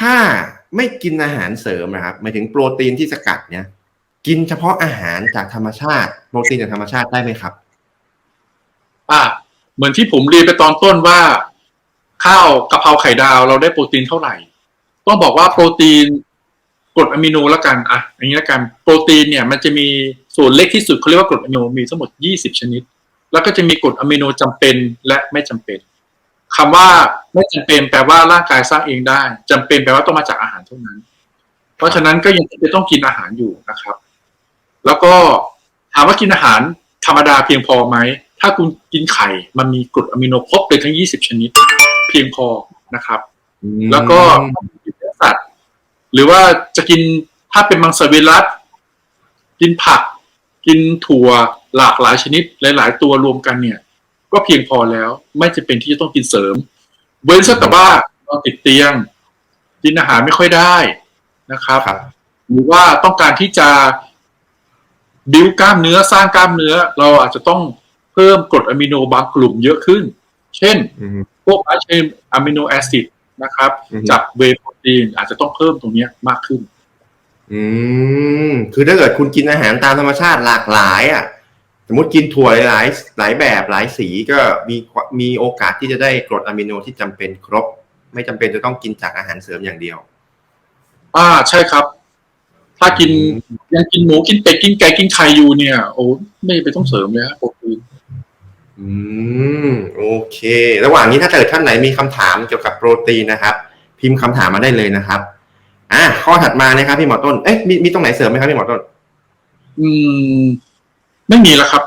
ถ้าไม่กินอาหารเสริมนะครับหมายถึงโปรตีนที่สกัดเนี่ย กินเฉพาะอาหารจากธรรมชาติ โปรตีนจากธรรมชาติได้ไหมครับ อ่าเหมือนที่ผมเรียนไปตอนต้นว่า ข้าวกะเพราไข่ดาวเราได้โปรตีนเท่าไหร่ ต้องบอกว่าโปรตีนกรดอะมิโนแล้วกันอะอย่างนี้แล้วกันโปรตีนเนี่ยมันจะมีส่วนเล็กที่สุดเขาเรียกว่ากรดอะมิโนมีทั้งหมด 20 ชนิด แล้วก็จะมีกรดอะมิโนจำเป็นและไม่จำเป็น คำว่าไม่จำเป็นแปลว่าร่างกายสร้างเองได้จำเป็นแปลว่าต้องมาจากอาหารเท่านั้น เพราะฉะนั้นก็ยังจะต้องกินอาหารอยู่นะครับ แล้วก็ถามว่ากินอาหารธรรมดาเพียงพอไหม ถ้าคุณกินไข่มันมีกรดอะมิโนครบเลยทั้ง 20 ชนิด เพียงพอนะครับ แล้วก็กินเนื้อสัตว์ หรือว่าจะกินถ้าเป็นมังสวิรัตกินผัก กินถั่วหลากหลายชนิดหลาย ๆ ตัวรวมกันเนี่ย ก็เพียงพอแล้ว ไม่จำเป็นที่จะต้องกินเสริม เว้นซะแต่ว่านอนติดเตียง กินอาหารไม่ค่อยได้นะครับครับหรือว่าต้องการที่จะบิวกล้ามเนื้อสร้างกล้ามเนื้อ เราอาจจะต้องเพิ่มกรดอะมิโนบางกลุ่มเยอะขึ้น เช่นอืมพวกอะเชนอะมิโนแอซิดนะครับอือฮึจากเวย์โปรตีนอาจจะต้องเพิ่มตรงเนี้ยมากขึ้น อืม คือถ้าเกิดคุณกินอาหารตามธรรมชาติหลากหลาย อะ สมมติกินถั่วหลายหลายแบบหลายสีก็มีมีโอกาสที่จะได้กรดอะมิโนที่จำเป็นครบ ไม่จำเป็นจะต้องกินจากอาหารเสริมอย่างเดียว อ่าใช่ครับ ถ้ากินยังกินหมูกินเป็ดกินไก่กินไข่อยู่เนี่ย โอ้ไม่ไปต้องเสริมเลยฮะโปรตีนอืมโอเค ระหว่างนี้ถ้าเกิดท่านไหนมีคำถามเกี่ยวกับโปรตีนนะครับ พิมพ์คำถามมาได้เลยนะครับอะข้อถัดมานะครับพี่หมอต้นเอ๊ะมีมีตรงไหนเสริมไหมครับพี่หมอต้น อืม ไม่มีแล้วครับ